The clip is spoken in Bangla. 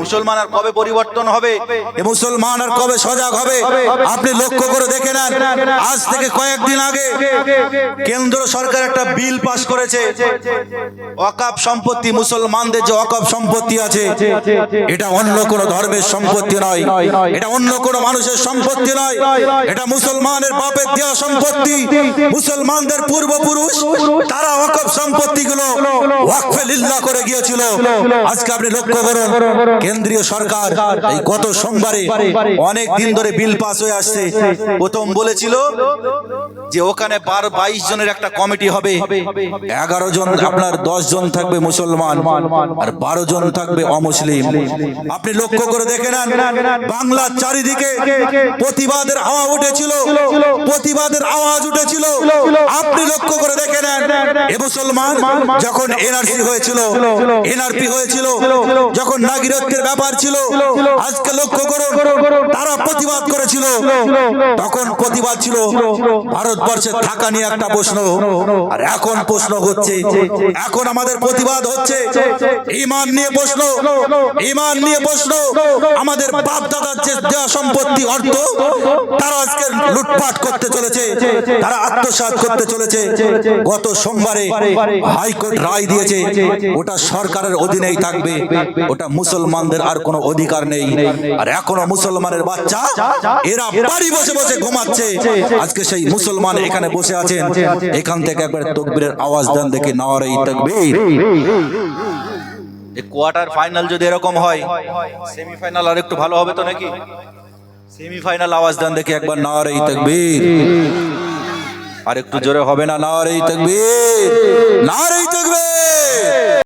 মুসলমান আর কবে পরিবর্তন হবে? মুসলমান আর কবে সজাগ হবে? আপনি লক্ষ্য করে দেখে নেন, আজ থেকে কয়েকদিন আগে কেন্দ্র সরকার একটা বিল পাশ করেছে। ওয়াকাব সম্পত্তি, মুসলমানদের যে ওয়াকাব সম্পত্তি আছে, এটা অন্য কোনো ধর্মের সম্পত্তি নয়। এটা অন্য কোনো মানুষের সম্পত্তি নয়। এটা মুসলমানের বাপের দেওয়া সম্পত্তি। মুসলমানদের পূর্বপুরুষ, তারা ওয়াকফ সম্পত্তিগুলো ওয়াকফে লিল্লাহ করে গিয়েছিল। আজকে আপনি লক্ষ্য করুন কেন্দ্রীয় সরকার এই গত সোমবারে অনেক দিন ধরে বিল পাস হয়ে আসছে। প্রথম বলেছিল যে ওখানে বার বাইশ জনের একটা কমিটি হবে। এগারো জন আপনার দশ জন থাকবে মুসলমান আর বারো জন থাকবে অমুসলিম। আপনি লক্ষ্য করে দেখে নেন, বাংলার চারিদিকে প্রতিবাদের হাওয়া উঠেছিল, প্রতিবাদের আওয়াজ উঠেছিল। আপনি লক্ষ্য করে দেখে নেন, এ মুসলমান যখন এনআরসি হয়েছিল, এনআরপি হয়েছিল যখন নাগরিকত্বের ব্যাপার ছিল আজকে লক্ষ্য করো তারা প্রতিবাদ করেছিল তখন প্রতিবাদ ছিল ভারতবর্ষে থাকা নিয়ে একটা প্রশ্ন। আর এখন প্রশ্ন হচ্ছে এখন আমাদের প্রতিবাদ হচ্ছে ইমান নিয়ে প্রশ্ন ইমান নিয়ে প্রশ্ন। আমাদের বাপ দাদার যে দেওয়া সম্পত্তি অর্থ তারা আজকে লুটপাট করতে চলেছে তারা আত্মসাৎ করতে চলেছে। গত সোমবারে হাইকোর্ট রায় দিয়েছে ওটা সরকারের অধীনেই থাকবে ওটা মুসলমানদের আর কোনো অধিকার নেই। আর এখনও মুসলমানের বাচ্চা এরা বাড়ি বসে বসে ঘুমাচ্ছে। আজকে সেই মুসলমান এখানে বসে আছেন। এখান থেকে একবার তকবীরের আওয়াজ দেন দেখি তকবীর। এই কোয়ার্টার ফাইনাল যদি এরকম হয় সেমিফাইনাল আর একটু ভালো হবে তো নাকি? সেমিফাইনাল আওয়াজ দেন দেখি একবার নাওয়ারাই তকবীর। আর একটু জোরে হবে না নাওয়ারাই তকবীর। নাওয়ারাই তকবীর।